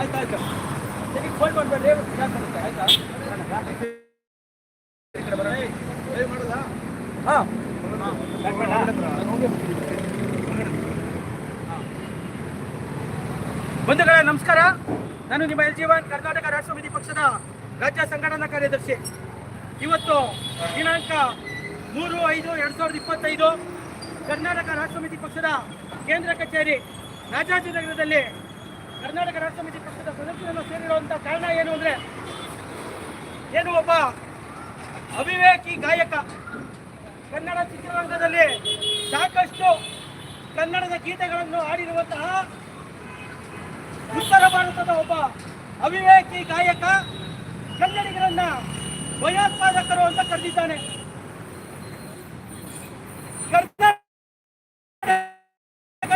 ಆಯ್ತಾಯ್ತು ಫೋನ್ ಆಯ್ತಾ ಮಾಡೋದಾ ಹಾಂ ಬಂಧುಗಳೇ, ನಮಸ್ಕಾರ. ನಾನು ನಿಮ್ಮ ಎಲ್ ಜೀವನ್ ಕರ್ನಾಟಕ ರಾಷ್ಟ್ರ ಸಮಿತಿ ಪಕ್ಷದ ರಾಜ್ಯ ಸಂಘಟನಾ ಕಾರ್ಯದರ್ಶಿ. ಇವತ್ತು ದಿನಾಂಕ ಮೂರು ಐದು ಎರಡ್ ಸಾವಿರದ ಇಪ್ಪತ್ತೈದು. ಕರ್ನಾಟಕ ರಾಷ್ಟ್ರ ಸಮಿತಿ ಪಕ್ಷದ ಕೇಂದ್ರ ಕಚೇರಿ ರಾಜಾಜಿನಗರದಲ್ಲಿ ಕರ್ನಾಟಕ ರಾಷ್ಟ್ರ ಸಮಿತಿ ಪಕ್ಷದ ಸದಸ್ಯರನ್ನು ಸೇರಿರುವಂತ ಕಾರಣ ಏನು ಅಂದ್ರೆ, ಏನು ಒಬ್ಬ ಅವಿವೇಕಿ ಗಾಯಕ ಕನ್ನಡ ಚಿತ್ರರಂಗದಲ್ಲಿ ಸಾಕಷ್ಟು ಕನ್ನಡದ ಗೀತೆಗಳನ್ನು ಹಾಡಿರುವಂತಹ ಉತ್ತರ ಭಾರತದ ಒಬ್ಬ ಅವಿವೇಕಿ ಗಾಯಕ ಕನ್ನಡಿಗರನ್ನ ಭಯೋತ್ಪಾದಕರು ಅಂತ ಕರೆದಿದ್ದಾನೆ.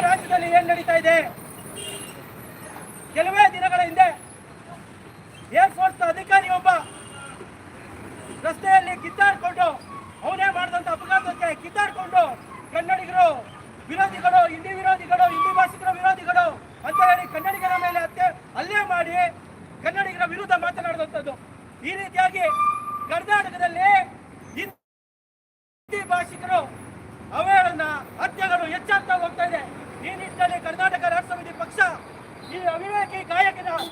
ರಾಜ್ಯದಲ್ಲಿ ಏನು ನಡೀತಾ ಇದೆ? ಕೆಲವೇ ದಿನಗಳ ಹಿಂದೆ ಏರ್ಫೋರ್ಸ್ ಅಧಿಕಾರಿ ಒಬ್ಬ ರಸ್ತೆಯಲ್ಲಿ ಕಿತ್ತಾಡ್ಕೊಂಡು, ಅವನೇ ಮಾಡಿದಂತ ಅಪಘಾತಕ್ಕೆ ಕಿತ್ತಾಡ್ಕೊಂಡು ಕನ್ನಡಿಗರು, ವಿರೋಧಿಗಳು, ಹಿಂದಿ ವಿರೋಧಿಗಳು, ಹಿಂದಿ ಭಾಷಿಕರ ವಿರೋಧಿಗಳು ಅಂತ ಹೇಳಿ ಕನ್ನಡಿಗರ ಮೇಲೆ ಅತ್ತೆ ಅಲ್ಲೇ ಮಾಡಿ ಕನ್ನಡಿಗರ ವಿರುದ್ಧ ಮಾತನಾಡಿದಂಥದ್ದು ಈ ರೀತಿಯಾಗಿ ಕರ್ನಾಟಕದಲ್ಲಿ தமிழகை காயக்கினார்